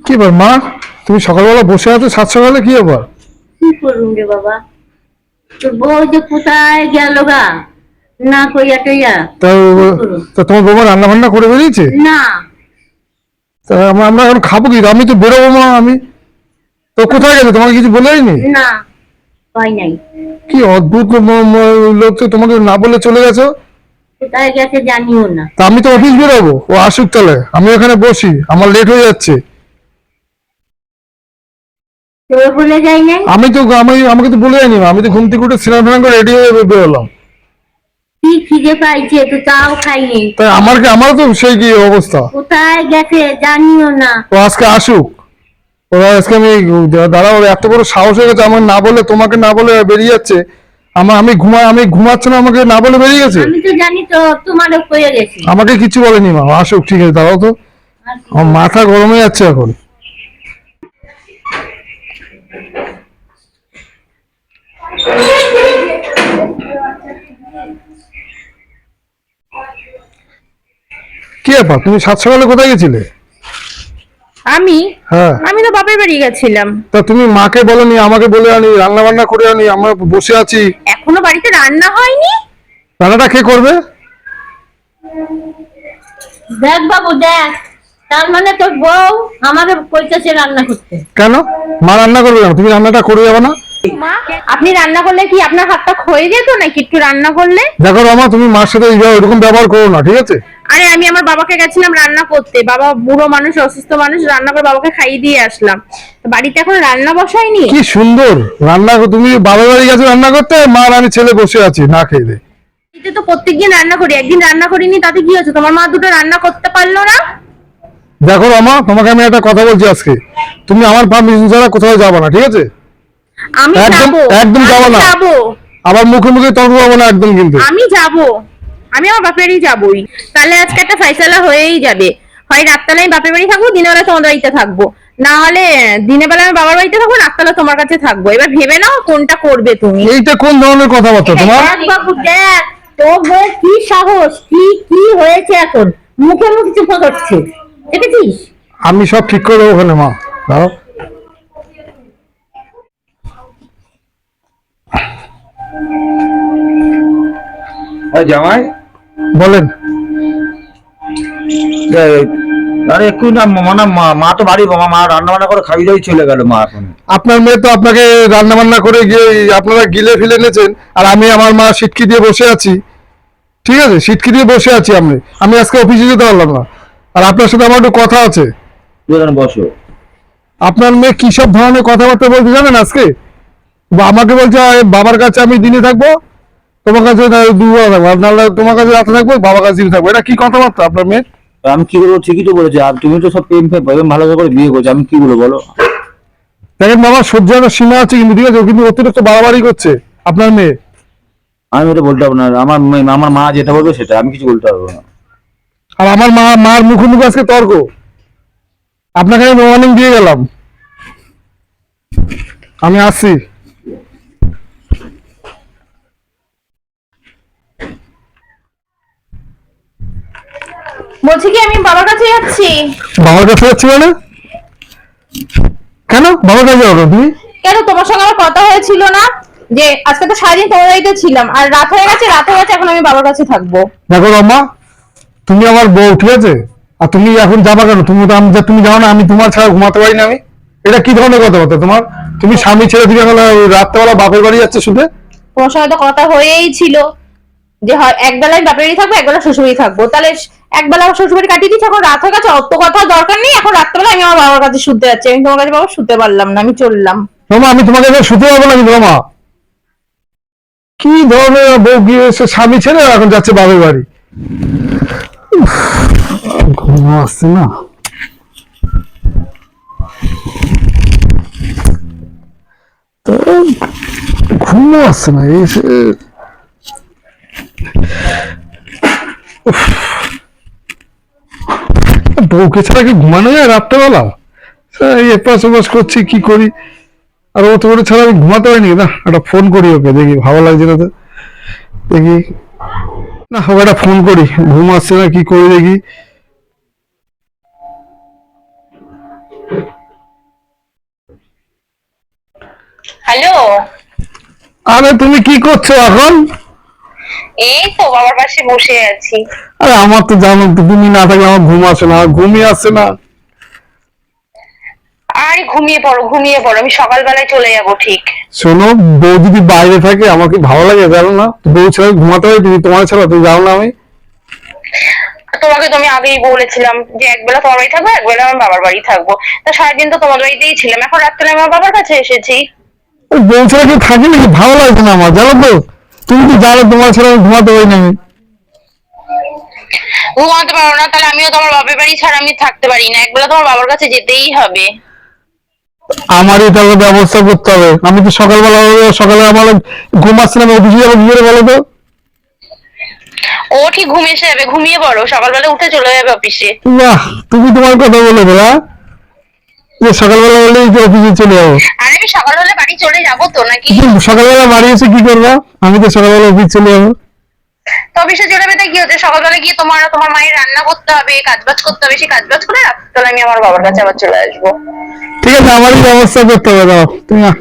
কি ব্যাপার মা? তুমি সকালবেলা বসে আছো সাত সকালে কি ব্যাপার? কি করুন রে বাবা? তোর বউ যে কোথায় গেল গা? না কইয়া টইয়া তা তা তোমার বৌমা রান্না বান্না করে বেরিয়েছে? না। তা আমরা আমরা এখন খাব কি? আমি তো বেরোবো মা আমি। তো কোথায় গেছে তোমাকে কিছু বলেইনি না পাই নাই। কি অদ্ভুত ম- ম- লোক তো তোমাকে না বলে চলে গেছো? কোথায় গেছে জানিও না। তা আমি তো অফিস বেরোবো ও আসুক তাহলে। আমি ওখানে বসি আমার লেট হয়ে যাচ্ছে। বলে আমি তো আমি আমাকে তো বলে যায়নি মা। আমি তো ঘুম থেকে উঠে স্নান ফান করে রেডি হয়ে বেরোলাম কি খিদে পাইছে তো তাও খাইনি। তাই আমার কি তো সেই কি অবস্থা। কোথায় গেছে জানিও না। ও আজকে আসুক। ওরা আজকে আমি ওর এত বড় সাহস হয়ে গেছে আমার না বলে তোমাকে না বলে বেরিয়ে যাচ্ছে। আমার আমি ঘুমা আমি ঘুমাচ্ছি না আমাকে না বলে বেরিয়ে গেছে। আমি তো জানি তো তোমারও কয়ে গেছি। আমাকে কিছু বলেনি মা। আসুক ঠিক আছে দাঁড়াও তো। আমার মাথা গরম হয়ে যাচ্ছে এখন। কি ব্যাপার? তুমি সাত সকালে কোথায় গেছিলে? আমি? হ্যাঁ। আমি তো বাপের বাড়ি গেছিলাম। তা তুমি মাকে বলনি আমাকে বলে আনি রান্না বান্না করে আনি আমরা বসে আছি। এখনও বাড়িতে রান্না হয়নি? রান্নাটা কে করবে? দেখ বাবু দেখ। তার মানে তোর বউ আমাকে কইতেছে রান্না করতে। কেন? মা রান্না করবে কেন? তুমি রান্নাটা করে যাবে না? মা আপনি রান্না করলে কি আপনার হাতটা ক্ষয়ে যেত নাকি একটু রান্না করলে? দেখো রমা তুমি মার সাথে এইভাবে এরকম ব্যবহার করো না ঠিক আছে? আরে আমি আমার বাবাকে গেছিলাম রান্না করতে। বাবা বুড়ো মানুষ অসুস্থ মানুষ রান্না করে বাবাকে খাইয়ে দিয়ে আসলাম। বাড়িতে এখন রান্না বসাইনি কি সুন্দর! রান্না তুমি বাবার বাড়ি গেছো রান্না করতে মা আর আমি ছেলে বসে আছি না খেয়ে দে। বাড়িতে তো প্রত্যেকদিন রান্না করি একদিন রান্না করিনি তাতে কি হচ্ছে তোমার মা দুটো রান্না করতে পারল না? দেখো রমা তোমাকে আমি একটা কথা বলছি আজকে। তুমি আমার পারমিশন ছাড়া কোথাও যাব না ঠিক আছে? আমি যাব। একদম যাব না। যাব। আবার মুখে মুখে তর্ক পাবো না একদম কিন্তু। আমি যাব। আমি আমার বাপের বাড়ি যাবই। তাহলে আজকে একটা ফয়সালা হয়েই যাবে। হয় রাতবেলা আমি বাপের বাড়ি থাকব দিনের বেলা তোমাদের বাড়িতে থাকব। না হলে দিনের বেলা আমি বাবার বাড়িতে থাকব রাতবেলা তোমার কাছে থাকব। এবার ভেবে নাও কোনটা করবে তুমি। এইটা কোন ধরনের কথাবার্তা তোমার? বাবু দেখ। তোর বউয়ের কি সাহস কি কি হয়েছে এখন? মুখে মুখে চুপ করছে দেখেছিস? আমি সব ঠিক করে দেবো ওখানে মা। দাও জামাই? বলেন। আরে একটু না মানে মা মা তো বাড়ি মা মা রান্না বান্না করে খাবি দাবি চলে গেল মা এখন। আপনার মেয়ে তো আপনাকে রান্না বান্না করে গিয়ে আপনারা গিলে ফেলে এনেছেন আর আমি আমার মা সিটকি দিয়ে বসে আছি। ঠিক আছে? সিটকি দিয়ে বসে আছি আমি। আমি আজকে অফিসে যেতে পারলাম না। আর আপনার সাথে আমার একটু কথা আছে। বসো। আপনার মেয়ে কি সব ধরনের কথাবার্তা বলতে জানেন আজকে? আমাকে বলছে বাবার কাছে আমি দিনে থাকব তোমার কাছে দুবার থাকব। নাহলে তোমার কাছে রাতে থাকব বাবার কাছে থাকব। এটা কি কথাবার্তা আপনার মেয়ে? আমি কি বলব ঠিকই তো বলেছি। আর তুমি তো সব প্রেম ফেম ভালো করে বিয়ে করছ আমি কি বলব বলো? দেখেন বাবা সহ্য একটা সীমা আছে কিন্তু ঠিক আছে ও কিন্তু অতিরিক্ত বাড়াবাড়ি করছে। আপনার মেয়ে? আমি এটা বলতে পারব না। আমার আমার মা যেটা বলবে সেটা আমি কিছু বলতে পারব না। আর আমার মা মার মুখে মুখে আজকে তর্ক। আপনাকে আমি ওয়ার্নিং দিয়ে গেলাম। আমি আসছি। বলছি কি আমি বাবার কাছে যাচ্ছি। বাবার কাছে যাচ্ছি মানে? কেন? বাবার কাছে যাব তুমি? কেন তোমার সঙ্গে আমার কথা হয়েছিল না? যে আজকে তো সারাদিন তোমার বাড়িতে ছিলাম আর রাত হয়ে গেছে রাত হয়ে গেছে এখন আমি বাবার কাছে থাকব। দেখো রম্মা তুমি আমার বউ ঠিক আছে? আর তুমি এখন যাবা কেন? তুমি তো আমি তুমি যাও না আমি তোমার ছাড়া ঘুমাতে পারি না আমি। এটা কি ধরনের কথা কথাবার্তা তোমার? তুমি স্বামী ছেড়ে তুমি এখন রাত্রেবেলা বাপের বাড়ি যাচ্ছে শুধু? তোমার সঙ্গে তো কথা হয়েই ছিল। যে হয় একবেলা আমি বাপের থাকব, একবেলা শ্বশুর বাড়ি থাকব। তাহলে একবেলা আমার শ্বশুর বাড়ি কাটিয়ে দিচ্ছি এখন রাত হয়ে গেছে, অত কথা দরকার নেই, এখন রাত্রেবেলা আমি আমার বাবার কাছে শুতে যাচ্ছি। আমি তোমার কাছে বাবা শুতে পারলাম না, আমি চললাম। রমা আমি তোমাকে শুতে পারব না রমা কি ধরনের বউ গিয়ে এসে স্বামী ছেড়ে এখন যাচ্ছে বাবার বাড়ি? ঘুম আসছে না। ঘুম আসছে না, এসে। বউকে ছাড়া কি ঘুমানো যায় রাত্রেবেলা? করছি কি করি? আর ছাড়া আমি ঘুমাতে পারিনি। না একটা ফোন করি ওকে দেখি ভালো লাগছে না তো। দেখি না ওকে একটা ফোন করি ঘুম আসছে না কি করি দেখি। হ্যালো আরে তুমি কি করছ এখন? এই তো বাবার পাশে বসে আছি। আরে আমার তো জানো তুমি না থাকলে আমার ঘুম আসে না ঘুমই আসছে না। আর ঘুমিয়ে পড়ো ঘুমিয়ে পড়ো আমি সকালবেলায় চলে যাব ঠিক। শোনো বউ যদি বাইরে থাকে আমার কি ভালো লাগে জানো না? বউ ছাড়া ঘুমাতে হয় তুমি তোমার ছাড়া তুমি জানো না আমি। তোমাকে তো আমি আগেই বলেছিলাম যে একবেলা তোমার বাড়ি থাকব একবেলা আমার বাবার বাড়ি থাকব। তা সারাদিন তো তোমার বাড়িতেই ছিলাম এখন রাত্রে আমার বাবার কাছে এসেছি। বউ ছাড়া কেউ থাকে নাকি ভালো লাগছে না আমার জানো তো। তুমি তো জানো তোমার ছাড়া আমি ঘুমাতে পারি না আমি। ঘুমাতে পারো না তাহলে আমিও তোমার বাবার বাড়ি ছাড়া আমি থাকতে পারি না। একবেলা তোমার বাবার কাছে যেতেই হবে। আমারই তাহলে ব্যবস্থা করতে হবে। আমি তো সকালবেলা সকালে আমার ঘুম আসছে না অফিসে যাব কি করে বলো তো? ও ঠিক ঘুমিয়ে এসে যাবে ঘুমিয়ে পড়ো। সকালবেলা উঠে চলে যাবে অফিসে। বাহ তুমি তোমার কথা বলে দেবা যে সকালবেলা যে অফিসে চলে যাব। আর আমি সকালবেলা বাড়ি চলে যাব তো নাকি? সকালবেলা বাড়ি এসে কি করবা? আমি তো সকালবেলা অফিস চলে যাব। তো অফিসে চলে যাবে কি হচ্ছে? সকালবেলা গিয়ে তোমার তোমার মায়ের রান্না করতে হবে কাজবাজ করতে হবে সেই কাজবাজ করে রাত্রে আমি আমার বাবার কাছে আবার চলে আসব। ঠিক আছে আমারই ব্যবস্থা করতে হবে দাও তুমি আ-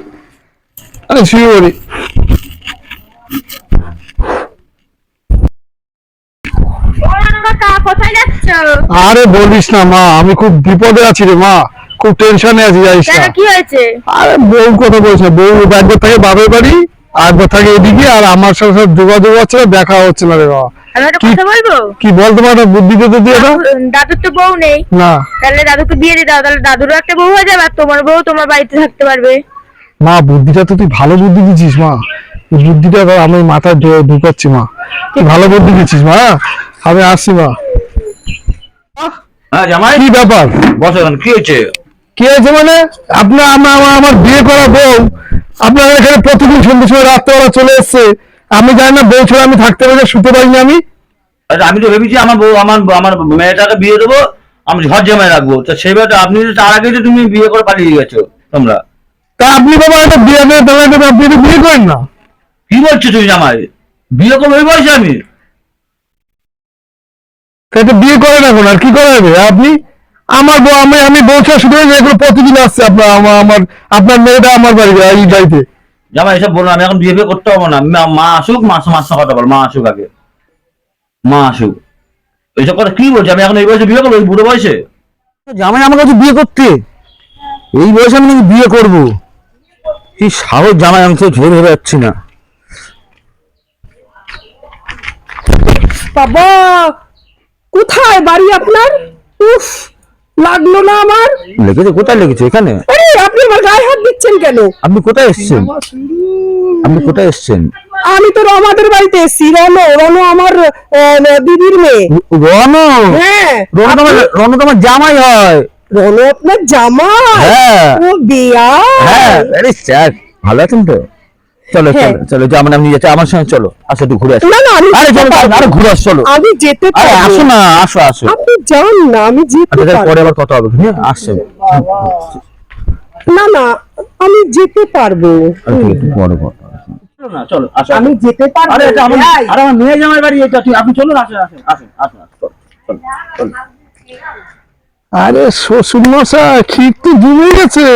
আরে শুয়ে পড়ি। কোথায় যাচ্ছ? আরে বলিস না মা আমি খুব বিপদে আছি রে মা। খুব টেনশনে আছি জানিস না। কি হয়েছে? আরে বউ কথা বলছে বউ একবার থাকে বাপের বাড়ি আর একবার থাকে এদিকে আর আমার সাথে সব যোগাযোগ হচ্ছে না দেখা হচ্ছে না রে বাবা। কি? কথা বলব? বল তোমার একটা বুদ্ধি দিতে দিয়ে দাও। দাদুর তো বউ নেই। না। তাহলে দাদুকে বিয়ে দিয়ে দাও তাহলে দাদুরও একটা বউ হয়ে যাবে আর তোমার বউ তোমার বাড়িতে থাকতে পারবে। মা বুদ্ধিটা তো তুই ভালো বুদ্ধি দিচ্ছিস মা। বুদ্ধিটা এবার আমি মাথায় ঢুকাচ্ছি মা। তুই ভালো বুদ্ধি দিচ্ছিস মা। আমি আসছি মা। হ্যাঁ জামাই। কি ব্যাপার? বসো কি হয়েছে? কি হয়েছে মানে? আপনার আমার আমার বিয়ে করা বউ আপনার এখানে প্রতিদিন সন্ধ্যে সময় রাত্রেবেলা চলে এসছে। আমি জানি না বউ ছেড়ে আমি থাকতে পারি না শুতে পারি না আমি। আচ্ছা, আমি তো ভেবেছি আমার বউ আমার আমার মেয়েটাকে বিয়ে দেবো আমি ঘর জামাই রাখব। তো সেইভাবে আপনি তো তার আগে তো তুমি বিয়ে করে পালিয়ে গেছো তোমরা। তা আপনি বাবা একটা বিয়ে করে তাহলে আপনি তো বিয়ে করেন না। কি বলছো তুমি জামাই বিয়ে করব এই বয়সে আমি? বিয়ে করেন এখন আর কি করা যাবে আপনি? আমার বউ আমি আমি বউ ছেড়ে শুধু এগুলো প্রতিদিন আসছে আপনার আমার আমার আপনার মেয়েটা আমার বাড়ি এই বাড়িতে। জামাই এসব বলো আমি এখন বিয়ে ফিয়ে করতে পারব না। মা- মা আসুক মাস মাস কথা বল মা আসুক আগে। মা আসুক। এইসব কথা কি বলছো? আমি এখন এই বয়সে বিয়ে করব এই বুড়ো বয়সে? জামাই আমার কাছে বিয়ে করতে। এই বয়সে আমি নাকি বিয়ে করব। কি সাহস জামাই আমি তো ঝোর হয়ে যাচ্ছি না। বাবা কোথায় বাড়ি আপনার? উফ। লাগল না আমার? লেগেছে কোথায় লেগেছে? এখানে? আরে আপনি আমার গায়ে হাত দিচ্ছেন কেন? আপনি কোথায় এসছেন? আপনি কোথায় এসছেন? আমি তো রমাদের বাড়িতে এসেছি রনো রনো আমার আহ, দিদির মেয়ে। রন? হ্যাঁ। রন তোমার রন তোমার জামাই হয়। রনো আপনার জামাই? হ্যাঁ। ও বিয়া হ্যাঁ আরে স্যার ভালো আছেন তো? চলো হ্যাঁ। চলো চলো যে আমার নিয়ে আমার সঙ্গে চলো। আসো একটু ঘুরে আসো। না না আমি আরে যেতে চলো আরে ঘুরে আসো চলো। আমি যেতে আরে আসো না আসো আসো। আপনি যান না আমি যেতে আচ্ছা তাহলে পরে আবার কথা হবে হ্যাঁ আসছে না না আমি যেতে পারব। আছে পরে কথা চলো না চলো আসো আমি যেতে পারব। আরে এটা আমার আরে আমার মেয়ে জামাই বাড়ি এটা তুই আপনি চলুন আসুন আসুন আসুন আসুন আসুন চলো, চলো, চলো। আরে শ্বশুর মশাই ক্ষীর তো জমে গেছে।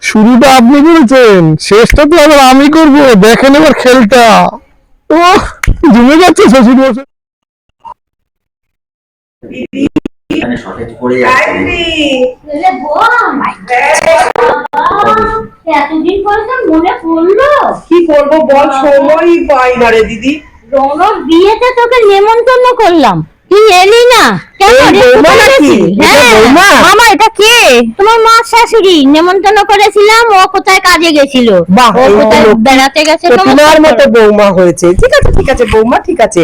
শুরুটা আপনি করেছেন শেষটা তো আবার আমি করব। দেখেন এবার খেলটা। ও জমে যাচ্ছে শ্বশুর মশাই। এতদিন পরে মনে পড়ল? কি করব বল? সময়ই পাই না রে দিদি। রনর বিয়েতে তোকে নেমন্তন্ন করলাম। তুই এলি না? কেন? হ্যাঁ। বৌমা? মামা এটা কে? তোমার মা শাশুড়ি। নেমন্তন্ন করেছিলাম ও কোথায় কাজে গেছিল? ও কোথায় বেড়াতে গেছে তোমার মতো বৌমা হয়েছে। ঠিক আছে ঠিক আছে বৌমা ঠিক আছে।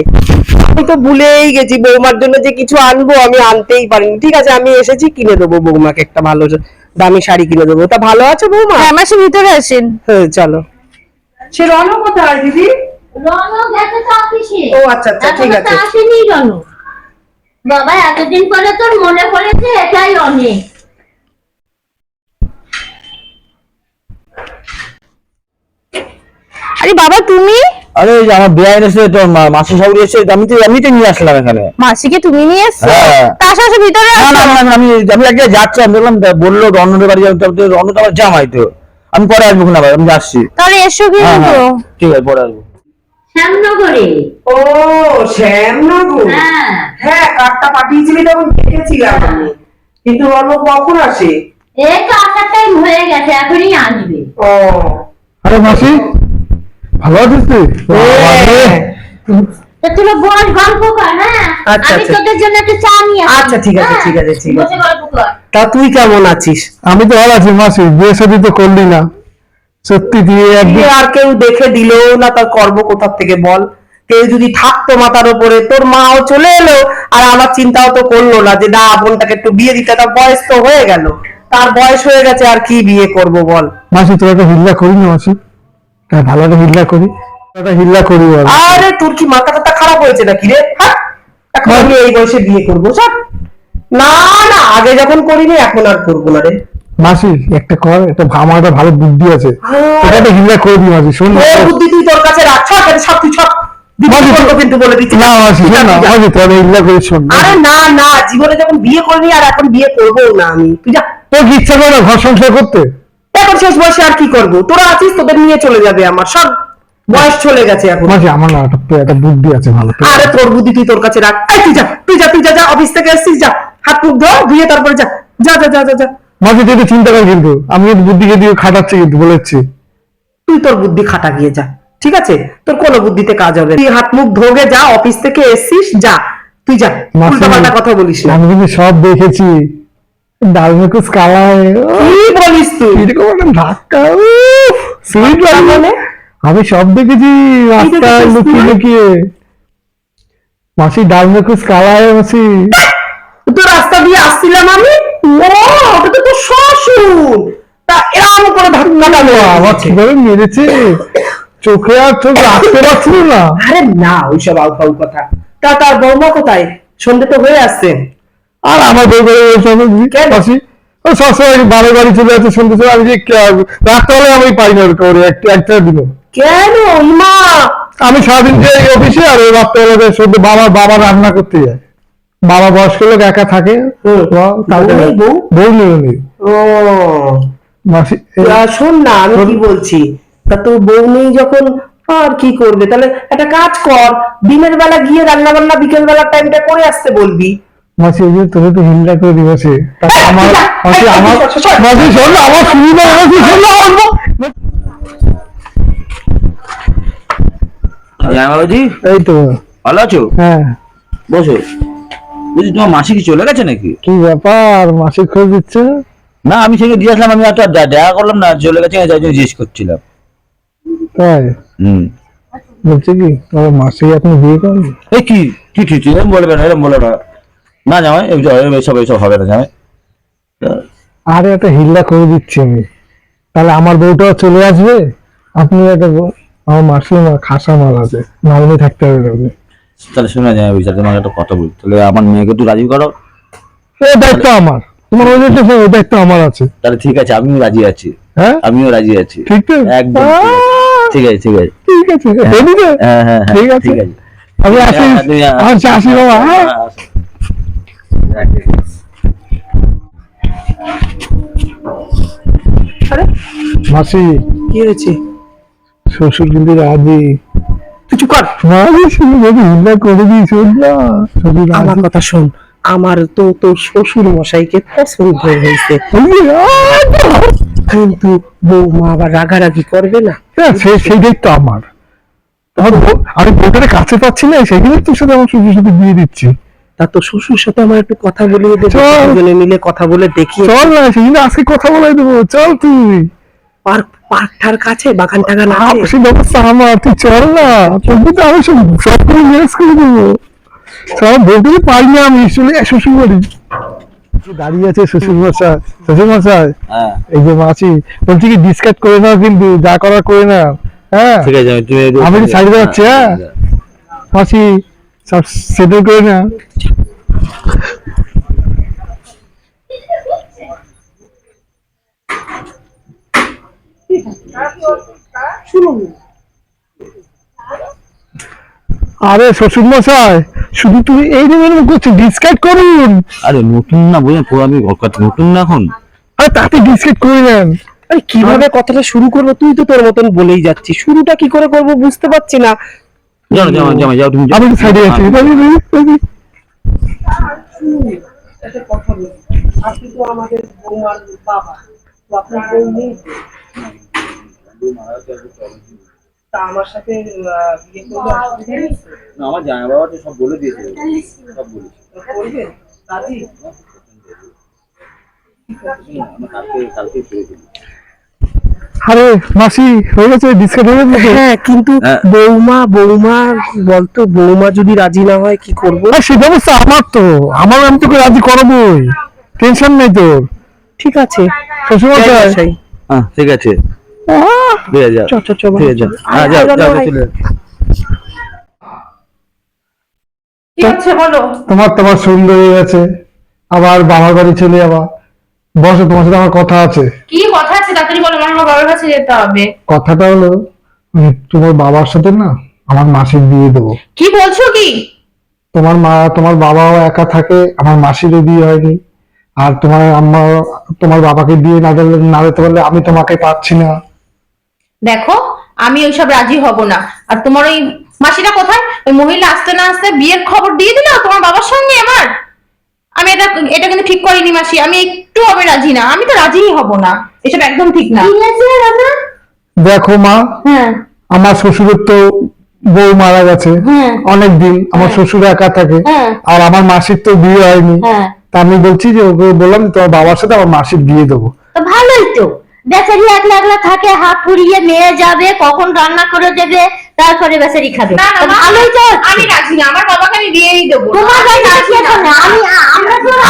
আমি তো ভুলেই গেছি বৌমার জন্য যে কিছু আনব আমি আনতেই পারিনি। ঠিক আছে আমি এসেছি কিনে দেবো বৌমাকে একটা ভালো দামি শাড়ি কিনে দেবো। তা ভালো আছে বৌমা? হ্যাঁ মাসে ভিতরে আসেন। হ্যাঁ চলো। সে রণ কোথায় দিদি? রনক গেছে তো অফিসে। ও আচ্ছা আচ্ছা ঠিক আছে। আসেনি রনক বাবা এতদিন পরে তোর মনে পড়েছে? এটাই অনেক। আরে বাবা তুমি? আরে এই যে আমার তো মা- মাসি শাশুড়ি এসে আমি তো এমনিতে নিয়ে আসলাম এখানে। মাসিকে তুমি নিয়ে এসছো? হ্যাঁ। তার সাথে ভিতরে না আসো। না না, না, আমি আমি এক জায়গায় যাচ্ছিলাম দেখলাম তা বলল রণদের বাড়ি যাবে তবে রণ তো আমার জামাই তো। আমি পরে আসব না ভাই আমি যাচ্ছি। তাহলে এসো হ্যাঁ কিন্তু হ্যাঁ ঠিক আছে পরে আসব। শ্যামনগরে। ও শ্যামনগর? হ্যাঁ। হ্যাঁ কার্ডটা পাঠিয়েছিলি তখন দেখেছিলাম আমি। কিন্তু কখন আসে? এই তো আসার টাইম হয়ে গেছে এখনই আসবে। ও। আরে মাসি ভালো আছিস তুই? হ্যাঁ। তো তুই বস গল্প কর হ্যাঁ? আচ্ছা, আমি আচ্ছা। তোদের জন্য একটু চা নিয়ে আচ্ছা, ঠিক আছে, হ্যাঁ? ঠিক আছে, ঠিক আছে। তা তুই কেমন আছিস? আমি তো ভালো আছি মাসি বিয়ে শাদী তো করলি না। সত্যি দিয়ে আর কেউ দেখে দিল না তার কর্ম কোথার থেকে বল? কেউ যদি থাকতো মাথার উপরে তোর মাও চলে এলো আর আমার চিন্তাও তো করল না যে না বোনটাকে একটু বিয়ে দিতে। তার বয়স তো হয়ে গেল। তার বয়স হয়ে গেছে আর কি বিয়ে করব বল? মাসি তোর একটা হিল্লা করি না মাসি? হ্যাঁ ভালো একটা হিল্লা করি। একটা হিল্লা করি আরে তোর কি মাথা টাথা খারাপ হয়েছে নাকি রে? হ্যাঁ? এখন আমি এই বয়সে বিয়ে করব সব। না না আগে যখন করিনি এখন আর করব না রে। মাসি একটা কর একটা আমার একটা ভালো বুদ্ধি আছে। হ্যাঁ। এটা একটা করে দিই মাসি শোন বুদ্ধি তুই তোর কাছে রাখ সব তুই ছক দিদি মাঝে- করব কিন্তু বলে দিচ্ছি। না মাসি না মাসি তোর হিল্লা করে শোন আরে না না জীবনে যখন বিয়ে করবি আর এখন বিয়ে করব না আমি। তুই যা। তোর ইচ্ছা করে না ঘর সংসার করতে? এখন শেষ বয়সে আর কি করব? তোরা আছিস তোদের নিয়ে চলে যাবে আমার। সব বয়স চলে গেছে এখন। মাসি আমার না একটা একটা বুদ্ধি আছে ভালো। আরে তোর বুদ্ধি তুই তোর কাছে রাখ। এই তুই যা তুই যা তুই যা যা অফিস থেকে এসেছিস যা। হাত মুখ ধো ধুয়ে তারপরে যা যা যা যা যা। যা মাসি তুই একটু চিন্তা কর কিন্তু আমি বুদ্ধিকে দিয়ে খাটাচ্ছি কিন্তু বলেছি তুই তোর বুদ্ধি খাটা গিয়ে যা ঠিক আছে? তোর কোনো বুদ্ধিতে কাজ হবে তুই হাত মুখ ধোগে যা অফিস থেকে এসছিস যা তুই যা মাসি, উল্টা পাল্টা কথা বলিস না। আমি কিন্তু সব দেখেছি। ডাল কি বলিস তুই? এরকম একটা ধাক্কা সুইট লাগে মানে? আমি সব দেখেছি রাস্তায় লুকিয়ে লুকিয়ে। মাসি ডাল মেকুস কালায় মাসি। তো রাস্তা দিয়ে আসছিলাম আমি? ওটা তো তোর শ্বশুর। তা এরকম করে আমার কীভাবে মেরেছে? চোখে আর চোখ রাখতে পারছিল না। আরে না ওইসব আউফাউ কথা। তা তার বৌমা কোথায়? সন্ধে তো হয়ে আসছে। আর আমার করে ও সবসময় বারে বাড়ি চলে যাচ্ছে শুনতে শুনতে আমি যে কে- রাত্রেবেলায় আমি পাই না ওর একটা একটা দিনও। কেন? ইমা আমি সারাদিন যাই অফিসে আর ওই রাত্রেবেলা সন্ধ্যে বাবা বাবা রান্না করতে যায় বাবা বয়স্ক লোক একা থাকে বউ নেই, উনি। মাসি শোন না আমি কি বলছি? তা তোর বউ নেই যখন আর কি করবে? তাহলে একটা কাজ কর দিনের বেলা গিয়ে রান্না বান্না বিকেল বেলার টাইমটা করে আসতে বলবি। মাসি ওই যে তোকে তো হিল্লা করে দিবসে। আমার যা, মাসি আমার শোন, শোন। মাসি শোন না আমার সুবিধা মাসি শোন না আমার জামাইবাবুজি এই তো। ভালো আছো? হ্যাঁ। বসো। বলছি তোমার মাসি কি চলে গেছে নাকি? কি ব্যাপার? মাসি খোঁজ দিচ্ছে না? আমি সেখানে দিয়ে আসলাম আমি দে- দেখা করলাম না চলে গেছে যাই জন্য জিজ্ঞেস করছিলাম। তাই? হুম। বলছে কি তোমার মাসি এখন বিয়ে করবে এই কি কি ঠিক এরকম বলবে না এরকম বলো না। না জামাই এইসব এইসব হবে না জামাই। আরে একটা হিল্লা করে দিচ্ছি আমি। তাহলে আমার বউটাও চলে আসবে? আপনি একটা আমার মাসি মা খাসা মাল আছে নালমি থাকতে হবে। তাহলে শোনা যায় বিচার তোমাকে একটা কথা বলি। তাহলে আমার মেয়েকে একটু রাজি করো। এই দায়িত্ব আমার। তোমার ওই দায়িত্ব শোনো, ওই দায়িত্ব আমার আছে। তাহলে ঠিক আছে আমিও রাজি আছি। হ্যাঁ? আমিও রাজি আছি। ঠিক তো? একদম ঠিক। আছে। ঠিক আছে। ঠিক আছে তো? হ্যাঁ হ্যাঁ হ্যাঁ ঠিক আছে। ঠিক আছে। আমি আসি। হ্যাঁ, হ্যাঁ। আচ্ছা আসি বাবা হ্যাঁ মাসি। কি হয়েছে? শ্বশুর কিন্তু রাজি। তুই চুপ কর। আমার কথা শোন আমার তো তোর শ্বশুর মশাইকে পছন্দ হয়েছে। কিন্তু বৌমা আবার রাগারাগি করবে না। হ্যাঁ, সে সেই দায়িত্ব আমার। আমি বউটারে কাছে পাচ্ছি না জন্য তোর সাথে আমার শ্বশুর সাথে দিয়ে দিচ্ছি। তা তো শ্বশুর সাথে আমার একটু কথা বলিয়ে দেবে মিলে কথা বলে দেখি চল না সেই আজকে কথা বলাই দেবো। চল তুই। পার্ক পার্কটার কাছে বাগান টাগান আছে আপ- ব্যবস্থা আমার তুই চল না। তোর তো আমি সব সব করে ম্যানেজ করে দেবো। সব বলতে পারি না আমি চলে আয় শ্বশুর বাড়ি দাঁড়িয়ে আছে শ্বশুর মশাই শ্বশুর মশাই হ্যাঁ। এই যে মাছি বলছি কি ডিসকাট করে নাও কিন্তু যা করার করে না হ্যাঁ? ঠিক আছে আমি তুমি আমি একটু যাচ্ছি, হ্যাঁ? মাছি সব সেটেল করে না আরে শ্বশুর মশাই শুধু তুমি এই নেবেন করছ ডিসকাট করুন আরে নতুন না বুঝলেন পুরো আমি কথা নতুন না এখন? আরে তাতে ডিসকাট করে নেন আরে কীভাবে কথাটা শুরু করব? তুই তো তোর মতন বলেই যাচ্ছিস। শুরুটা কি করে করব বুঝতে পারছি না। জানো জামাই জামাই যাও তুমি যাও। আমি সাইডে আছি। বলি। আপনি তো আমাদের বৌমার বাবা। তো আপনার বউ নেই তো? আমার সাথে বিয়ে করলে অসুবিধা নেই না, আমার জামাই বাবা তো সব বলে দিয়েছে। সব বলেছে। রাজি? কালকে আরে মাসি হয়ে গেছে ডিসকাট হয়ে গেছে হ্যাঁ কিন্তু হ্যাঁ। বৌমা বৌমা বলতো বৌমা যদি রাজি না হয় কি করব? আর সে ব্যবস্থা আমার তো। আমার আমি তোকে রাজি করাবোই। টেনশন নেই তোর। ঠিক আছে। মশাই। হ্যাঁ ঠিক আছে। ঠিক আছে আছে হ্যাঁ যাও যাও যাও, চলে কি হচ্ছে বলো? তোমার তোমার সুন্দর হয়ে গেছে। আবার বাবার বাড়ি চলে যাবা। বসো তোমার সাথে আমার কথা আছে। কি কথা আছে? তাড়াতাড়ি বলো আমার আমার বাবার কাছে যেতে হবে। কথাটা হলো তোমার বাবার সাথে না আমার মাসির বিয়ে দেবো। কি বলছো কি? তোমার মা তোমার বাবাও একা থাকে আমার মাসিরও বিয়ে হয়নি। আর তোমার আম্মা তোমার বাবাকে বিয়ে না দিলে না দিতে পারলে আমি তোমাকে পাচ্ছি না। দেখো আমি ওইসব রাজি হব না। আর তোমার ওই মাসিটা কোথায়? ওই মহিলা আসতে না আসতে বিয়ের খবর দিয়ে দিল তোমার বাবার সঙ্গে আমার? আমি এটা এটা কিন্তু ঠিক করিনি মাসি আমি একটু আমি রাজি না। আমি তো রাজিই হব না। এসব একদম ঠিক না। আছে দেখো মা হ্যাঁ। আমার শ্বশুরের তো বউ মারা গেছে। হ্যাঁ। অনেক দিন আমার শ্বশুর একা থাকে। হ্যাঁ। আর আমার মাসির তো বিয়ে হয়নি। হ্যাঁ। তা আমি বলছি যে ওকে বললাম যে তোমার বাবার সাথে আমার মাসির বিয়ে দেবো। ভালোই তো। বেচারি একলা একলা থাকে হাত ফুরিয়ে মেয়ে যাবে কখন রান্না করে দেবে তারপরে বেচারি খাবে। ভালোই তো। আমি রাজি না আমার বাবাকে আমি বিয়েই দেবো তোমার আমি রাজি না।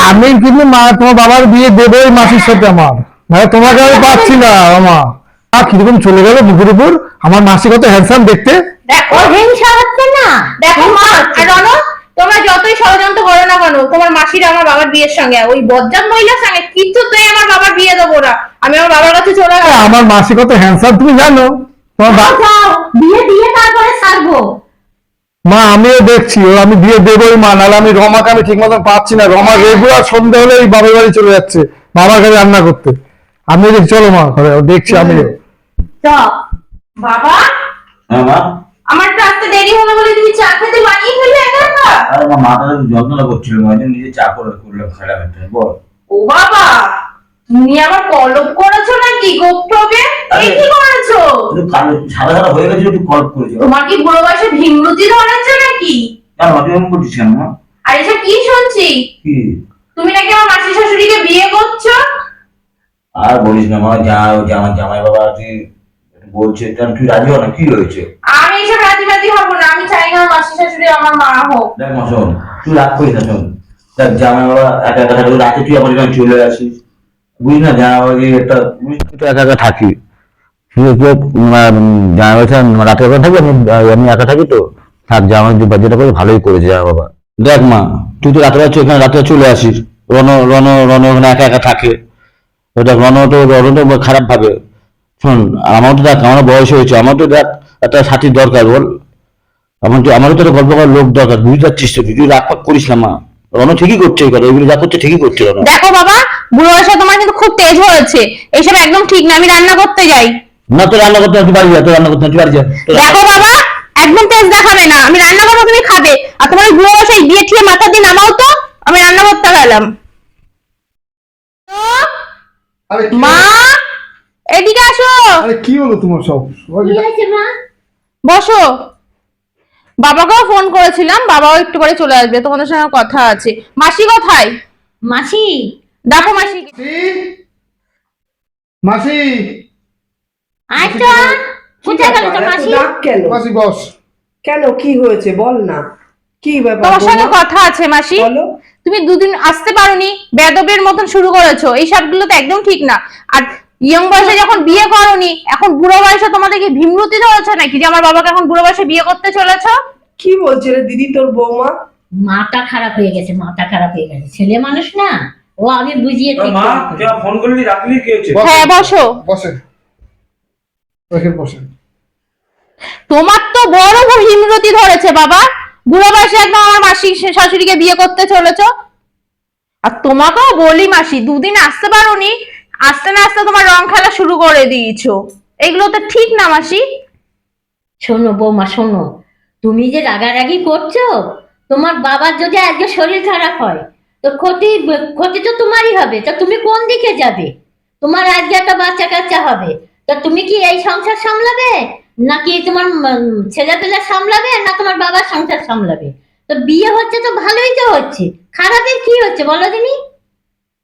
আমি কিন্তু মা তোমার বাবার বিয়ে দেবোই মাসির সাথে আমার। মানে তোমাকে আমি পাচ্ছি না আমার আ, কীরকম চলে গেল মুখের উপর? আমার মাসি কত হ্যান্ডসাম দেখতে। দেখো। ও হিংসা হচ্ছে না। দেখো মা। আর রনো তোমরা যতই ষড়যন্ত্র করো না কেন তোমার মাসির আমার বাবার বিয়ের সঙ্গে ওই বজ্জাত মহিলার সঙ্গে কিছুতেই আমার বাবার বিয়ে দেবো না। আমি আমার বাবার কাছে চলে আ, গেলাম আমার মাসি কত হ্যান্ডসাম তুমি জানো? বিয়ে দিয়ে তারপরে ছাড়বো মা আমিও দেখছি ও আমি বিয়ে দেবোই মা নাহলে আমি রমাকে আমি ঠিক মতন পাচ্ছি না। রমা রেগুলার সন্ধ্যা হলে এই বাবার বাড়ি চলে যাচ্ছে বাবার কাছে রান্না করতে। আমি দেখছি চলো মা ঘরে দেখছি আমিও। বাবা? হ্যাঁ মা? আমার একটু আসতে দেরি হলো বলে তুমি চা খেতে বানিয়ে ফেললে একা একা? আরে মাথাটা একটু যন্ত্রণা করছিল। ওই জন্য নিজে চা করে করলাম খেলাম একটা বল। ও বাবা তুমি আবার কলপ করেছ নাকি গোপটবে এই কি করেছ? একটু কালো সাদা সাদা হয়ে গেছিল একটু কল্প করেছে। তোমার কি বুড়ো বয়সে ভিমরুতি ধরেছে নাকি? কেন মা তুই এমন করছিস কেন আর এসব কি শুনছি? কি? তুমি নাকি আমার মাসি শাশুড়িকে বিয়ে করছ? আর বলিস না মা যা আমার জামাই বাবা তুই বলছে কেন তুই রাজি হ না? কি হয়েছে? আমি এসব রাজি রাজি হব না আমি চাই না মাসি শাশুড়ি আমার মা হোক। দেখ মা শোন তুই রাগ করিস না শোন। দেখ জামাই বাবা একা একা থাকে রাতে তুই আমার এখানে চলে আসিস। বুঝলি না জামাই বাবা একটা তুই তো একা একা থাকি। জামা রাতে একা থাকি আমি আমি একা থাকি তো। থাক জামা যেটা করে ভালোই করেছে জামা বাবা। দেখ মা তুই তো রাতে রাতে এখানে রাতে চলে আসিস। রন রন রন ওখানে একা একা থাকে। দেখ রন তো রন তো খারাপ ভাবে শোন আমার তো দেখ আমার বয়স হয়েছে আমার তো দেখ একটা সাথীর দরকার বল। আমার তো আমারও তো একটা গল্প করার লোক দরকার বুঝতে পারছিস তো তুই রাগ করিস না মা। রন ঠিকই করছে এই কথা এগুলো যা করছে ঠিকই করছে রন দেখো বাবা বুড়ো বয়সে তোমার কিন্তু খুব তেজ হয়েছে এসব একদম ঠিক না আমি রান্না করতে যাই। না তো রান্না করতে তুই বাড়ি যা তো রান্না করতে তুই বাড়ি যা দেখো বাবা একদম তেজ দেখাবে না আমি রান্না করব তুমি খাবে। আর তোমার বুড়ো বয়সে দিয়ে ঠিয়ে মাথা দিয়ে নামাও তো আমি রান্না করতে গেলাম। মা? এদিকে আসো। আরে কি হলো তোমার সব? কি হয়েছে মা? বসো। বাবাকেও ফোন করেছিলাম বাবাও একটু পরে চলে আসবে তোমাদের সঙ্গে কথা আছে। মাসি কোথায়? মাসি? দেখো মাসি। মাসি? আচ্ছা কোথায়? গেল তো মাসি? ডাক কেন? মাসি বস। কেন কি হয়েছে? বল না। কি ব্যাপার? তোমার সঙ্গে কথা আছে মাসি। বলো। তুমি দুদিন আসতে পারোনি বেদবের মতন শুরু করেছ। এই সবগুলো তো একদম ঠিক না। আর ইয়ং বয়সে যখন বিয়ে করনি এখন বুড়ো বয়সে তোমাদের কি ভীমরতি ধরেছে নাকি? যে আমার বাবাকে এখন বুড়ো বয়সে বিয়ে করতে চলেছো? কি বলছে রে দিদি তোর বৌমা? মাথা খারাপ হয়ে গেছে মাথা খারাপ হয়ে গেছে। ছেলে মানুষ না ও আমি বুঝিয়ে ঠিক মা তুই ফোন করলি রাখলি কি হয়েছে? হ্যাঁ বসো। বসেন। বসেন বসেন। তোমার তো বড় ভীমরতি ধরেছে বাবা। বুড়ো বয়সে একদম আমার মাসি শাশুড়িকে বিয়ে করতে চলেছো। আর তোমাকেও বলি মাসি দুদিন আসতে পারোনি আস্তে না আস্তে তোমার রং খেলা শুরু করে দিয়েছ। এগুলো তো ঠিক না, মাসি? শোনো বৌমা, শোনো। তুমি যে রাগারাগি করছ, তোমার বাবার যদি আজকে শরীর খারাপ হয়, তো ক্ষতি ক্ষতি তো তোমারই হবে। তা তুমি কোন দিকে যাবে? তোমার আজকে একটা বাচ্চা কাচ্চা হবে। তা তুমি কি এই সংসার সামলাবে? নাকি তোমার ছেলে পেলে সামলাবে, না তোমার বাবার সংসার সামলাবে? তো বিয়ে হচ্ছে তো ভালোই তো হচ্ছে। খারাপের কি হচ্ছে বলো দিনি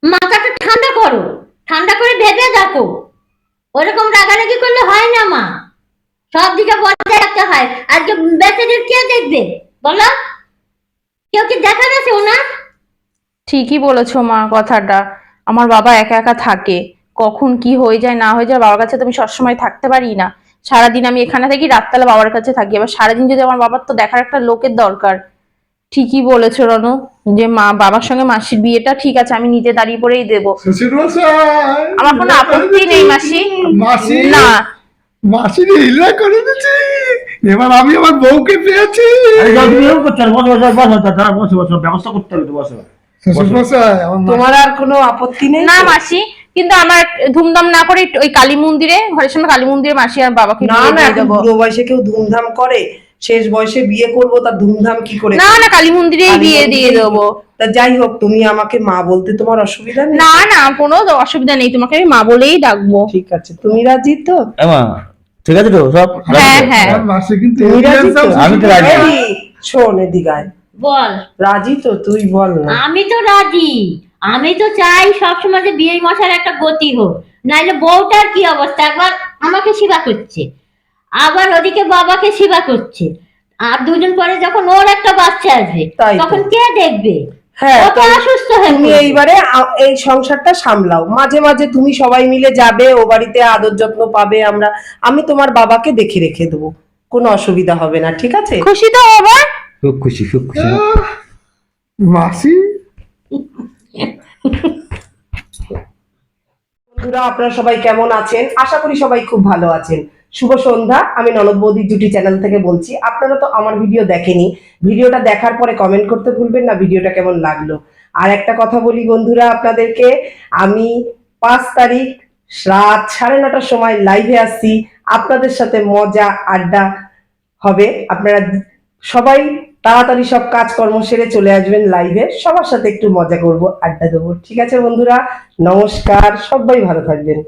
মাথাটা ঠান্ডা করো। ঠান্ডা করে ভেবে দেখো। ওরকম রাগারাগি করলে হয় না, মা। সব দিকে বজায় রাখতে হয়। আজকে বেচাদের কে দেখবে? বলো। কেউ কি দেখা গেছে ওনার? ঠিকই বলেছ, মা, কথাটা। আমার বাবা একা একা থাকে। কখন কি হয়ে যায়, না হয়ে যায়, বাবার কাছে তো আমি সবসময় থাকতে পারি না। সারাদিন আমি এখানে থাকি রাতবেলা বাবার কাছে থাকি। এবার সারাদিন যদি আমার বাবার তো দেখার একটা লোকের দরকার ঠিকই বলেছ রনু যে মা বাবার সঙ্গে মাসির বিয়েটা ঠিক আছে আমি নিজে দাঁড়িয়ে পড়েই দেবো। আমার কোনো আপত্তি নেই মাসি। মাসি না। মাসি হিলা করে দিচ্ছি। এবার আমি আমার বউকে পেয়েছি। ব্যবস্থা করতে হবে তোমার আর কোনো আপত্তি নেই? না মাসি কিন্তু আমার ধুমধাম না করে ওই কালী মন্দিরে ঘরের সামনে কালী মন্দিরে মাসি আর বাবাকে না না বুড়ো বয়সে কেউ ধুমধাম করে। শেষ বয়সে বিয়ে করব তার ধুমধাম কি করে না না কালী মন্দিরেই বিয়ে দিয়ে দেবো। তা যাই হোক তুমি আমাকে মা বলতে তোমার অসুবিধা নেই? না না কোনো অসুবিধা নেই তোমাকে আমি মা বলেই ডাকবো। ঠিক আছে তুমি রাজি তো? ঠিক আছে তো সব হ্যাঁ হ্যাঁ। কিন্তু তুমি রাজি তো? আমি তো রাজি। শোন এদিকে আয়। বল। রাজি তো? তুই বল না। আমি তো রাজি। আমি তো চাই সবসময় যে বিয়ে মশার একটা গতি হোক। নাইলে বউটার কি অবস্থা? একবার আমাকে সেবা করছে। আবার ওদিকে বাবাকে সেবা করছে। আর দুজন পরে যখন ওর একটা বাচ্চা আসবে তখন কে দেখবে? হ্যাঁ অসুস্থ তুমি এইবারে এই সংসারটা সামলাও। মাঝে মাঝে তুমি সবাই মিলে যাবে ও বাড়িতে আদর যত্ন পাবে আমরা আমি তোমার বাবাকে দেখে রেখে দেবো। কোনো অসুবিধা হবে না ঠিক আছে? খুশি তো আবার খুব খুশি খুব খুশি। মাসি? বন্ধুরা আপনারা সবাই কেমন আছেন? আশা করি সবাই খুব ভালো আছেন। শুভ সন্ধ্যা, আমি ননদ বৌদি জুটি চ্যানেল থেকে বলছি। আপনারা তো আমার ভিডিও দেখেনি। ভিডিওটা দেখার পরে কমেন্ট করতে ভুলবেন না, ভিডিওটা কেমন লাগল? আর একটা কথা বলি বন্ধুরা আপনাদেরকে, আমি পাঁচ তারিখ রাত সাড়ে নটার সময় লাইভে আসছি আপনাদের সাথে মজা, আড্ডা হবে। আপনারা সবাই তাড়াতাড়ি সব কাজকর্ম সেরে চলে আসবেন লাইভে সবার সাথে একটু মজা করব, আড্ডা দেবো। ঠিক আছে বন্ধুরা, নমস্কার, সবাই ভালো থাকবেন।